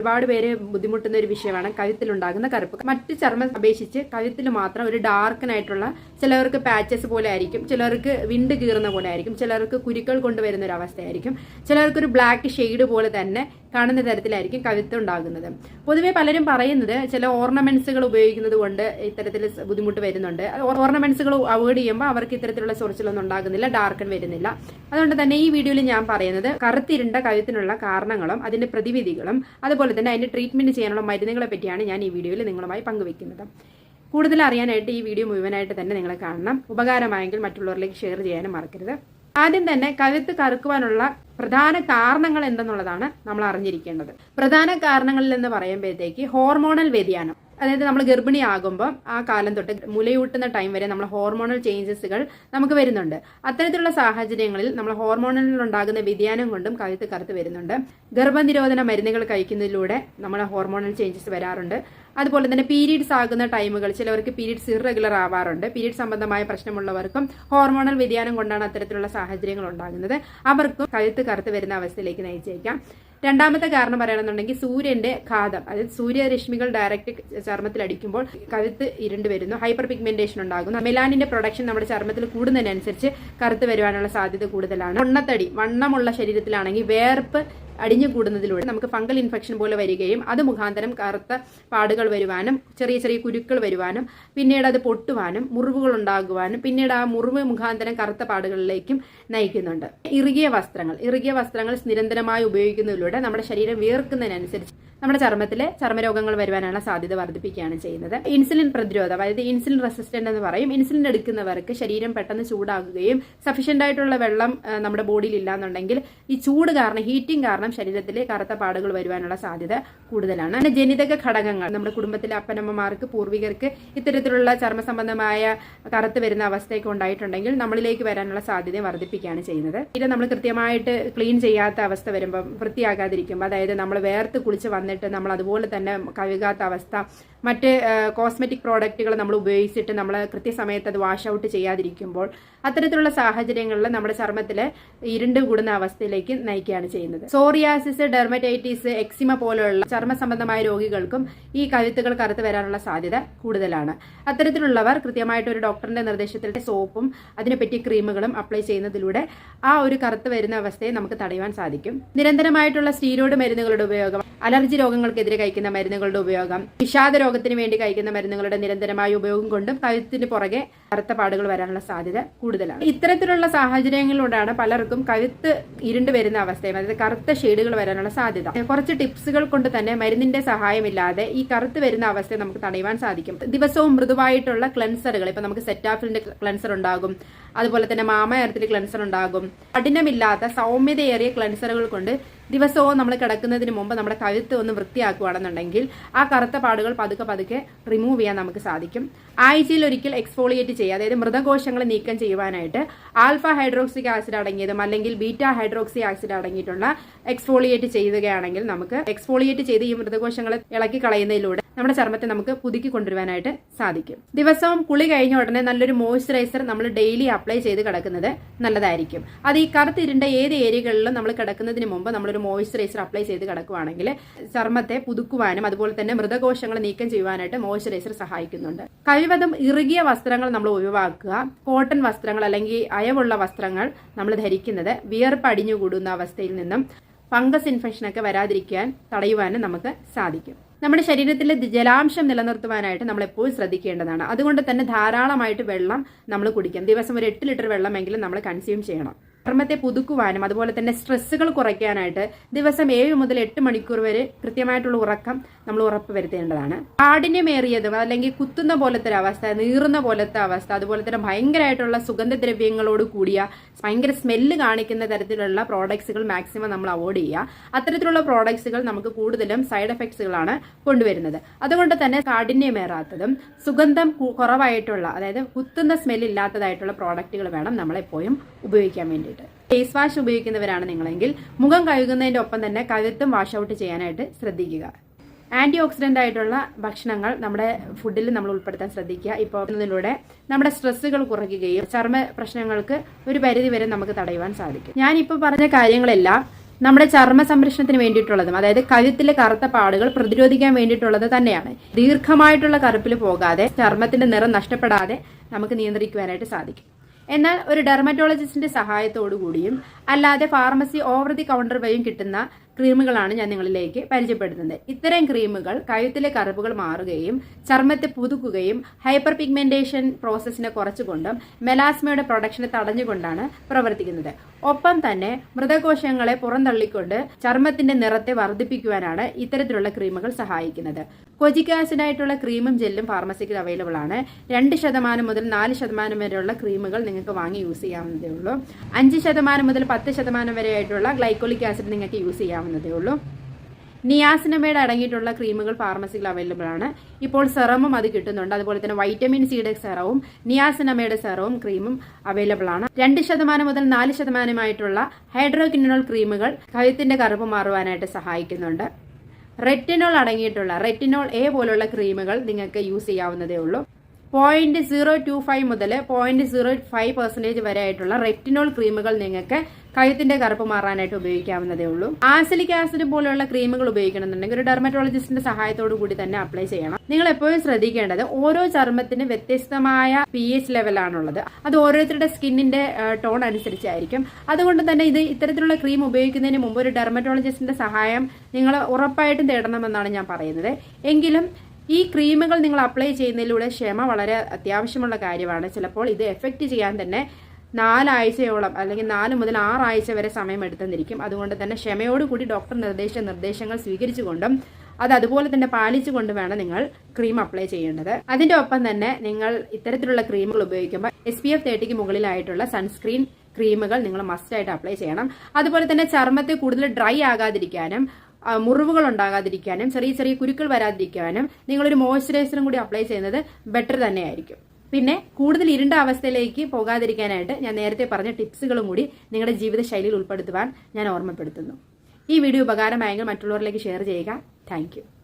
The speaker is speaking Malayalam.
ഒരുപാട് പേര് ബുദ്ധിമുട്ടുന്ന ഒരു വിഷയമാണ് കഴുത്തിലുണ്ടാകുന്ന കറുപ്പ്. മറ്റ് ചർമ്മം അപേക്ഷിച്ച് കഴുത്തിൽ മാത്രം ഒരു ഡാർക്കനായിട്ടുള്ള ചിലവർക്ക് പാച്ചസ് പോലെ ആയിരിക്കും ചിലർക്ക് വിണ്ട് കീറുന്ന പോലെ ആയിരിക്കും ചിലർക്ക് കുരുക്കൾ കൊണ്ടുവരുന്ന ഒരു അവസ്ഥയായിരിക്കും ചിലർക്ക് ഒരു ബ്ലാക്ക് ഷെയ്ഡ് പോലെ തന്നെ കാണുന്ന തരത്തിലായിരിക്കും കഴുത്ത് ഉണ്ടാകുന്നത്. പൊതുവെ പലരും പറയുന്നത് ചില ഓർണമെന്റ്സുകൾ ഉപയോഗിക്കുന്നത് കൊണ്ട് ഇത്തരത്തിൽ ബുദ്ധിമുട്ട് വരുന്നുണ്ട്. ഓർണമെന്റ്സുകൾ അവോയ്ഡ് ചെയ്യുമ്പോൾ അവർക്ക് ഇത്തരത്തിലുള്ള ചൊറിച്ചിലൊന്നും ഉണ്ടാകുന്നില്ല ഡാർക്കൺ വരുന്നില്ല. അതുകൊണ്ട് തന്നെ ഈ വീഡിയോയിൽ ഞാൻ പറയുന്നത് കറുത്തിരുണ്ട കഴുത്തിനുള്ള കാരണങ്ങളും അതിന്റെ പ്രതിവിധികളും അതുപോലെ തന്നെ അതിന്റെ ട്രീറ്റ്മെന്റ് ചെയ്യാനുള്ള മരുന്നുകളെ പറ്റിയാണ് ഞാൻ ഈ വീഡിയോയിൽ നിങ്ങളുമായി പങ്കുവെക്കുന്നത് കൂടുതൽ അറിയാനായിട്ട് ഈ വീഡിയോ മുഴുവനായിട്ട് തന്നെ നിങ്ങൾ കാണണം. ഉപകാരമായെങ്കിൽ മറ്റുള്ളവരിലേക്ക് ഷെയർ ചെയ്യാനും മറക്കരുത്. ആദ്യം തന്നെ കഴുത്ത് കറുക്കുവാനുള്ള പ്രധാന കാരണങ്ങൾ എന്തെന്നുള്ളതാണ് നമ്മൾ അറിഞ്ഞിരിക്കേണ്ടത്. പ്രധാന കാരണങ്ങളിൽ എന്ന് പറയുമ്പോഴത്തേക്ക് ഹോർമോണൽ വ്യതിയാനം. അതായത് നമ്മൾ ഗർഭിണിയാകുമ്പോൾ ആ കാലം തൊട്ട് മുലയൂട്ടുന്ന ടൈം വരെ നമ്മൾ ഹോർമോണൽ ചേഞ്ചസുകൾ നമുക്ക് വരുന്നുണ്ട്. അത്തരത്തിലുള്ള സാഹചര്യങ്ങളിൽ നമ്മൾ ഹോർമോണലിൽ ഉണ്ടാകുന്ന വ്യതിയാനം കൊണ്ടും കഴുത്ത് കറുത്ത് വരുന്നുണ്ട്. ഗർഭനിരോധന മരുന്നുകൾ കഴിക്കുന്നതിലൂടെ നമ്മൾ ഹോർമോണൽ ചേഞ്ചസ് വരാറുണ്ട്. അതുപോലെ തന്നെ പീരീഡ്സ് ആകുന്ന ടൈമുകൾ ചിലവർക്ക് പീരീഡ്സ് ഇറഗുലർ ആവാറുണ്ട്. പീരീഡ് സംബന്ധമായ പ്രശ്നമുള്ളവർക്കും ഹോർമോണൽ വ്യതിയാനം കൊണ്ടാണ് അത്തരത്തിലുള്ള സാഹചര്യങ്ങൾ ഉണ്ടാകുന്നത്. അവർക്കും കഴുത്ത് കറുത്ത് വരുന്ന അവസ്ഥയിലേക്ക് നയിച്ചേക്കാം. രണ്ടാമത്തെ കാരണം പറയുകയാണെന്നുണ്ടെങ്കിൽ സൂര്യന്റെ ഘാതം അതായത് സൂര്യരശ്മികൾ ഡയറക്റ്റ് ചർമ്മത്തിൽ അടിക്കുമ്പോൾ കഴുത്ത് ഇരുണ്ട് വരുന്നു ഹൈപ്പർ പിഗ്മെന്റേഷൻ ഉണ്ടാകുന്നു. മെലാനിന്റെ പ്രൊഡക്ഷൻ നമ്മുടെ ചർമ്മത്തിൽ കൂടുന്നതിനനുസരിച്ച് കറുത്ത് വരുവാനുള്ള സാധ്യത കൂടുതലാണ്. വണ്ണത്തടി വണ്ണമുള്ള ശരീരത്തിലാണെങ്കിൽ വേർപ്പ് അടിഞ്ഞു കൂടുന്നതിലൂടെ നമുക്ക് ഫംഗൽ ഇൻഫെക്ഷൻ പോലെ വരികയും അത് മുഖാന്തരം കറുത്ത പാടുകൾ വരുവാനും ചെറിയ ചെറിയ കുരുക്കൾ വരുവാനും പിന്നീട് അത് പൊട്ടുവാനും മുറിവുകൾ ഉണ്ടാകുവാനും പിന്നീട് ആ മുറിവ് മുഖാന്തരം കറുത്ത പാടുകളിലേക്കും നയിക്കുന്നുണ്ട്. ഇറുകിയ വസ്ത്രങ്ങൾ ഇറുകിയ വസ്ത്രങ്ങൾ നിരന്തരമായി ഉപയോഗിക്കുന്നതിലൂടെ നമ്മുടെ ശരീരം വിയർക്കുന്നതിനനുസരിച്ച് നമ്മുടെ ചർമ്മത്തിലെ ചർമ്മരോഗങ്ങൾ വരുവാനുള്ള സാധ്യത വർദ്ധിപ്പിക്കുകയാണ് ചെയ്യുന്നത്. ഇൻസുലിൻ പ്രതിരോധം അതായത് ഇൻസുലിൻ റെസിസ്റ്റന്റ് എന്ന് പറയും. ഇൻസുലിൻ എടുക്കുന്നവർക്ക് ശരീരം പെട്ടെന്ന് ചൂടാകുകയും സഫീഷ്യന്റ് ആയിട്ടുള്ള വെള്ളം നമ്മുടെ ബോഡിയിൽ ഇല്ലാന്നുണ്ടെങ്കിൽ ഈ ചൂട് കാരണം ഹീറ്റിംഗ് കാരണം ശരീരത്തിലെ കറുത്ത പാടുകൾ വരുവാനുള്ള സാധ്യത കൂടുതലാണ്. പിന്നെ ജനിതക ഘടകങ്ങൾ നമ്മുടെ കുടുംബത്തിലെ അപ്പനമ്മമാർക്ക് പൂർവികർക്ക് ഇത്തരത്തിലുള്ള ചർമ്മ സംബന്ധമായ കറുത്ത് വരുന്ന അവസ്ഥയൊക്കെ ഉണ്ടായിട്ടുണ്ടെങ്കിൽ നമ്മളിലേക്ക് വരാനുള്ള സാധ്യത വർദ്ധിപ്പിക്കുകയാണ് ചെയ്യുന്നത്. ഇത് നമ്മൾ കൃത്യമായിട്ട് ക്ലീൻ ചെയ്യാത്ത അവസ്ഥ വരുമ്പം വൃത്തിയാകാതിരിക്കുമ്പോൾ അതായത് നമ്മൾ വേർത്ത് കുളിച്ച് വന്നിട്ട് നമ്മൾ അതുപോലെ തന്നെ കഴുകാത്ത അവസ്ഥ മറ്റ് കോസ്മെറ്റിക് പ്രോഡക്റ്റുകൾ നമ്മൾ ഉപയോഗിച്ചിട്ട് നമ്മൾ കൃത്യസമയത്ത് അത് വാഷ് ഔട്ട് ചെയ്യാതിരിക്കുമ്പോൾ അത്തരത്തിലുള്ള സാഹചര്യങ്ങളിൽ നമ്മുടെ ചർമ്മത്തിൽ ഇരുണ്ട് കൂടുന്ന അവസ്ഥയിലേക്ക് നയിക്കുകയാണ് ചെയ്യുന്നത്. സോറിയാസിസ് ഡെർമറ്റൈറ്റിസ് എക്സിമ പോലെയുള്ള ചർമ്മ സംബന്ധമായ രോഗികൾക്കും ഈ കഴുത്തുകൾ കറുത്ത് വരാനുള്ള സാധ്യത കൂടുതലാണ്. അത്തരത്തിലുള്ളവർ കൃത്യമായിട്ട് ഒരു ഡോക്ടറിന്റെ നിർദ്ദേശത്തിൽ സോപ്പും അതിനെ പറ്റിയ ക്രീമുകളും അപ്ലൈ ചെയ്യുന്നതിലൂടെ ആ ഒരു കറുത്ത് വരുന്ന അവസ്ഥയെ നമുക്ക് തടയുവാൻ സാധിക്കും. നിരന്തരമായിട്ടുള്ള സ്റ്റീരോയിഡ് മരുന്നുകളുടെ ഉപയോഗം അലർജി രോഗങ്ങൾക്കെതിരെ കഴിക്കുന്ന മരുന്നുകളുടെ ഉപയോഗം വിഷാദ രോഗത്തിന് വേണ്ടി കഴിക്കുന്ന മരുന്നുകളുടെ നിരന്തരമായ ഉപയോഗം കൊണ്ടും കഴുത്തിന് പുറകെ കറുത്ത പാടുകൾ വരാനുള്ള സാധ്യത കൂടുതലാണ്. ഇത്തരത്തിലുള്ള സാഹചര്യങ്ങളിലൂടെയാണ് പലർക്കും കഴുത്ത് ഇരുണ്ട് വരുന്ന അവസ്ഥയും അതായത് കറുത്ത ഷെയ്ഡുകൾ വരാനുള്ള സാധ്യത. കുറച്ച് ടിപ്സുകൾ കൊണ്ട് തന്നെ മരുന്നിന്റെ സഹായമില്ലാതെ ഈ കറുത്ത് വരുന്ന അവസ്ഥയെ നമുക്ക് തടയുവാൻ സാധിക്കും. ദിവസവും മൃദുവായിട്ടുള്ള ക്ലൻസറുകൾ ഇപ്പൊ നമുക്ക് സെറ്റാഫിലിന്റെ ക്ലൻസർ ഉണ്ടാകും അതുപോലെ തന്നെ മാമയർത്തിൽ ക്ലൻസർ ഉണ്ടാകും. കഠിനമില്ലാത്ത സൗമ്യതയേറിയ ക്ലൻസറുകൾ കൊണ്ട് ദിവസവും നമ്മൾ കിടക്കുന്നതിന് മുമ്പ് നമ്മുടെ കഴുത്ത് ഒന്ന് വൃത്തിയാക്കുകയാണെന്നുണ്ടെങ്കിൽ ആ കറുത്ത പാടുകൾ പതുക്കെ പതുക്കെ റിമൂവ് ചെയ്യാൻ നമുക്ക് സാധിക്കും. ആഴ്ചയിൽ ഒരിക്കൽ എക്സ്ഫോളിയേറ്റ് ചെയ്യുക. അതായത് മൃതകോശങ്ങൾ നീക്കം ചെയ്യുവാനായിട്ട് ആൽഫ ഹൈഡ്രോക്സിക് ആസിഡ് അടങ്ങിയതും അല്ലെങ്കിൽ ബീറ്റ ഹൈഡ്രോക്സി ആസിഡ് അടങ്ങിയിട്ടുള്ള എക്സ്ഫോളിയേറ്റ് ചെയ്യുകയാണെങ്കിൽ നമുക്ക് എക്സ്ഫോളിയേറ്റ് ചെയ്ത് ഈ മൃതകോശങ്ങളെ ഇളക്കി കളയുന്നതിലൂടെ നമ്മുടെ ചർമ്മത്തെ നമുക്ക് പുതുക്കി കൊണ്ടുവരുവാനായിട്ട് സാധിക്കും. ദിവസവും കുളി കഴിഞ്ഞ ഉടനെ നല്ലൊരു മോയ്സ്ചറൈസർ നമ്മൾ ഡെയിലി അപ്ലൈ ചെയ്ത് കിടക്കുന്നത് നല്ലതായിരിക്കും. അത് ഈ കറുത്തിരുണ്ട ഏത് ഏരിയകളിലും നമ്മൾ കിടക്കുന്നതിന് മുമ്പ് നമ്മളൊരു മോയ്സ്ചറൈസർ അപ്ലൈ ചെയ്ത് കിടക്കുവാണെങ്കിൽ ചർമ്മത്തെ പുതുക്കുവാനും അതുപോലെ തന്നെ മൃതകോശങ്ങൾ നീക്കം ചെയ്യുവാനായിട്ട് മോയ്സ്ചറൈസർ സഹായിക്കുന്നുണ്ട്. കഴിവതും ഇറുകിയ വസ്ത്രങ്ങൾ നമ്മൾ ഒഴിവാക്കുക. കോട്ടൺ വസ്ത്രങ്ങൾ അല്ലെങ്കിൽ അയവുള്ള വസ്ത്രങ്ങൾ നമ്മൾ ധരിക്കുന്നത് വിയർപ്പ് അടിഞ്ഞുകൂടുന്ന അവസ്ഥയിൽ നിന്നും ഫംഗസ് ഇൻഫെക്ഷനൊക്കെ വരാതിരിക്കാൻ തടയുവാനും നമുക്ക് സാധിക്കും. നമ്മുടെ ശരീരത്തിലെ ജലാംശം നിലനിർത്തുവാനായിട്ട് നമ്മൾ എപ്പോഴും ശ്രദ്ധിക്കേണ്ടതാണ്. അതുകൊണ്ട് തന്നെ ധാരാളമായിട്ട് വെള്ളം നമ്മൾ കുടിക്കാം ദിവസം ഒരു എട്ട് ലിറ്റർ വെള്ളമെങ്കിലും നമ്മൾ കൺസ്യൂം ചെയ്യണം. ചർമ്മത്തെ പുതുക്കുവാനും അതുപോലെ തന്നെ സ്ട്രെസ്സുകൾ കുറയ്ക്കാനായിട്ട് ദിവസം ഏഴ് മുതൽ എട്ട് മണിക്കൂർ വരെ കൃത്യമായിട്ടുള്ള ഉറക്കം നമ്മൾ ഉറപ്പ് വരുത്തേണ്ടതാണ്. കാഠിന്യമേറിയതും അല്ലെങ്കിൽ കുത്തുന്ന പോലത്തെ ഒരു അവസ്ഥ നീറുന്ന പോലത്തെ അവസ്ഥ അതുപോലെ തന്നെ ഭയങ്കരമായിട്ടുള്ള സുഗന്ധദ്രവ്യങ്ങളോട് കൂടിയ ഭയങ്കര സ്മെല്ല് കാണിക്കുന്ന തരത്തിലുള്ള പ്രോഡക്ട്സുകൾ മാക്സിമം നമ്മൾ അവോയ്ഡ് ചെയ്യുക. അത്തരത്തിലുള്ള പ്രോഡക്ട്സുകൾ നമുക്ക് കൂടുതലും സൈഡ് എഫക്ട്സുകളാണ് കൊണ്ടുവരുന്നത്. അതുകൊണ്ട് തന്നെ കാഠിന്യമേറാത്തതും സുഗന്ധം കുറവായിട്ടുള്ള അതായത് കുത്തുന്ന സ്മെല്ലില്ലാത്തതായിട്ടുള്ള പ്രോഡക്റ്റുകൾ വേണം നമ്മളെപ്പോഴും ഉപയോഗിക്കാൻ വേണ്ടിയിട്ട്. ഫേസ് വാഷ് ഉപയോഗിക്കുന്നവരാണ് നിങ്ങളെങ്കിൽ മുഖം കഴുകുന്നതിന്റെ ഒപ്പം തന്നെ കഴുത്തും വാഷ് ഔട്ട് ചെയ്യാനായിട്ട് ശ്രദ്ധിക്കുക. ആന്റി ഓക്സിഡന്റ് ആയിട്ടുള്ള ഭക്ഷണങ്ങൾ നമ്മുടെ ഫുഡിൽ നമ്മൾ ഉൾപ്പെടുത്താൻ ശ്രദ്ധിക്കുക. ഇപ്പോൾ ഇതിലൂടെ നമ്മുടെ സ്ട്രെസ്സുകൾ കുറയ്ക്കുകയും ചർമ്മ പ്രശ്നങ്ങൾക്ക് ഒരു പരിധി വരെ നമുക്ക് തടയുവാൻ സാധിക്കും. ഞാനിപ്പോൾ പറഞ്ഞ കാര്യങ്ങളെല്ലാം നമ്മുടെ ചർമ്മ സംരക്ഷണത്തിന് വേണ്ടിയിട്ടുള്ളതും അതായത് കഴുത്തിലെ കറുത്ത പാടുകൾ പ്രതിരോധിക്കാൻ വേണ്ടിയിട്ടുള്ളത് തന്നെയാണ്. ദീർഘമായിട്ടുള്ള കറുപ്പിൽ പോകാതെ ചർമ്മത്തിന്റെ നിറം നഷ്ടപ്പെടാതെ നമുക്ക് നിയന്ത്രിക്കുവാനായിട്ട് സാധിക്കും. എന്നാൽ ഒരു ഡെർമറ്റോളജിസ്റ്റിന്റെ സഹായത്തോടു കൂടിയും അല്ലാതെ ഫാർമസി ഓവർ ദി കൗണ്ടർ വഴിയും കിട്ടുന്ന ക്രീമുകളാണ് ഞാൻ നിങ്ങളിലേക്ക് പരിചയപ്പെടുത്തുന്നത്. ഇത്തരം ക്രീമുകൾ കഴുത്തിലെ കറുപ്പുകൾ മാറുകയും ചർമ്മത്തെ പുതുക്കുകയും ഹൈപ്പർ പിഗ്മെന്റേഷൻ പ്രോസസ്സിനെ കുറച്ചുകൊണ്ടും മെലാസ്മയുടെ പ്രൊഡക്ഷനെ തടഞ്ഞുകൊണ്ടാണ് പ്രവർത്തിക്കുന്നത്. ഒപ്പം തന്നെ മൃതകോശങ്ങളെ പുറന്തള്ളിക്കൊണ്ട് ചർമ്മത്തിന്റെ നിറത്തെ വർദ്ധിപ്പിക്കുവാനാണ് ഇത്തരത്തിലുള്ള ക്രീമുകൾ സഹായിക്കുന്നത്. കൊജിക് ആസിഡ് ആയിട്ടുള്ള ക്രീമും ജെല്ലും ഫാർമസിയിൽ അവൈലബിൾ ആണ്. രണ്ട് ശതമാനം മുതൽ നാല് ശതമാനം വരെയുള്ള ക്രീമുകൾ നിങ്ങൾക്ക് വാങ്ങി യൂസ് ചെയ്യാവുന്നതേ ഉള്ളൂ. അഞ്ച് ശതമാനം മുതൽ പത്ത് ശതമാനം വരെയായിട്ടുള്ള ഗ്ലൈക്കോളിക് ആസിഡ് നിങ്ങൾക്ക് യൂസ് ചെയ്യാവുന്നതേ ഉള്ളൂ. നിയാസിനമേഡ് അടങ്ങിയിട്ടുള്ള ക്രീമുകൾ ഫാർമസിയിൽ അവൈലബിൾ ആണ്. ഇപ്പോൾ സെറമും അത് കിട്ടുന്നുണ്ട്. അതുപോലെ തന്നെ വൈറ്റമിൻ സിയുടെ സെറവും നിയാസിനമയുടെ സെറവും ക്രീമും അവൈലബിൾ ആണ്. രണ്ട് ശതമാനം മുതൽ നാല് ശതമാനമായിട്ടുള്ള ഹൈഡ്രോകിനോൾ ക്രീമുകൾ കഴുത്തിന്റെ കറുപ്പ് മാറുവാനായിട്ട് സഹായിക്കുന്നുണ്ട്. റെറ്റിനോൾ അടങ്ങിയിട്ടുള്ള റെറ്റിനോൾ എ പോലുള്ള ക്രീമുകൾ നിങ്ങൾക്ക് യൂസ് ചെയ്യാവുന്നതേ ഉള്ളൂ. പോയിന്റ് സീറോ ടു ഫൈവ് മുതൽ പോയിന്റ് സീറോ ഫൈവ് പെർസെന്റേജ് വരെ ആയിട്ടുള്ള റെറ്റിനോൾ ക്രീമുകൾ നിങ്ങൾക്ക് കഴുത്തിന്റെ കറുപ്പ് മാറാനായിട്ട് ഉപയോഗിക്കാവുന്നതേ ഉള്ളൂ. ആസിലിക് ആസിഡ് പോലെയുള്ള ക്രീമുകൾ ഉപയോഗിക്കണമെന്നുണ്ടെങ്കിൽ ഒരു ഡെർമറ്റോളജിസ്റ്റിന്റെ സഹായത്തോടു കൂടി തന്നെ അപ്ലൈ ചെയ്യണം. നിങ്ങൾ എപ്പോഴും ശ്രദ്ധിക്കേണ്ടത് ഓരോ ചർമ്മത്തിന് വ്യത്യസ്തമായ പി എച്ച് ലെവലാണുള്ളത് അത് ഓരോരുത്തരുടെ സ്കിന്നിന്റെ ടോൺ അനുസരിച്ചായിരിക്കും. അതുകൊണ്ട് തന്നെ ഇത് ഇത്തരത്തിലുള്ള ക്രീം ഉപയോഗിക്കുന്നതിന് മുമ്പ് ഒരു ഡെർമറ്റോളജിസ്റ്റിന്റെ സഹായം നിങ്ങൾ ഉറപ്പായിട്ടും തേടണമെന്നാണ് ഞാൻ പറയുന്നത്. എങ്കിലും ഈ ക്രീമുകൾ നിങ്ങൾ അപ്ലൈ ചെയ്യുന്നതിലൂടെ ക്ഷമ വളരെ അത്യാവശ്യമുള്ള കാര്യമാണ്. ചിലപ്പോൾ ഇത് എഫക്റ്റ് ചെയ്യാൻ തന്നെ നാലാഴ്ചയോളം അല്ലെങ്കിൽ നാല് മുതൽ ആറാഴ്ച വരെ സമയം എടുത്തെന്നിരിക്കും അതുകൊണ്ട് തന്നെ ക്ഷമയോടുകൂടി ഡോക്ടർ നിർദ്ദേശിച്ച നിർദ്ദേശങ്ങൾ സ്വീകരിച്ചുകൊണ്ടും അത് അതുപോലെ തന്നെ പാലിച്ചുകൊണ്ട് വേണം നിങ്ങൾ ക്രീം അപ്ലൈ ചെയ്യേണ്ടത്. അതിന്റെ ഒപ്പം തന്നെ നിങ്ങൾ ഇത്തരത്തിലുള്ള ക്രീമുകൾ ഉപയോഗിക്കുമ്പോൾ എസ് പി എഫ് തേർട്ടിക്ക് മുകളിലായിട്ടുള്ള സൺസ്ക്രീൻ ക്രീമുകൾ നിങ്ങൾ മസ്റ്റായിട്ട് അപ്ലൈ ചെയ്യണം. അതുപോലെ തന്നെ ചർമ്മത്തെ കൂടുതൽ ഡ്രൈ ആകാതിരിക്കാനും മുറിവുകൾ ഉണ്ടാകാതിരിക്കാനും ചെറിയ ചെറിയ കുരുക്കൾ വരാതിരിക്കാനും നിങ്ങളൊരു മോയ്സ്ചറൈസറും കൂടി അപ്ലൈ ചെയ്യുന്നത് ബെറ്റർ തന്നെയായിരിക്കും. പിന്നെ കൂടുതൽ ഇരുണ്ട അവസ്ഥയിലേക്ക് പോകാതിരിക്കാനായിട്ട് ഞാൻ നേരത്തെ പറഞ്ഞ ടിപ്സുകളും കൂടി നിങ്ങളുടെ ജീവിതശൈലിയിൽ ഉൾപ്പെടുത്തുവാൻ ഞാൻ ഓർമ്മപ്പെടുത്തുന്നു. ഈ വീഡിയോ ഉപകാരമായെങ്കിൽ മറ്റുള്ളവരിലേക്ക് ഷെയർ ചെയ്യുക. താങ്ക്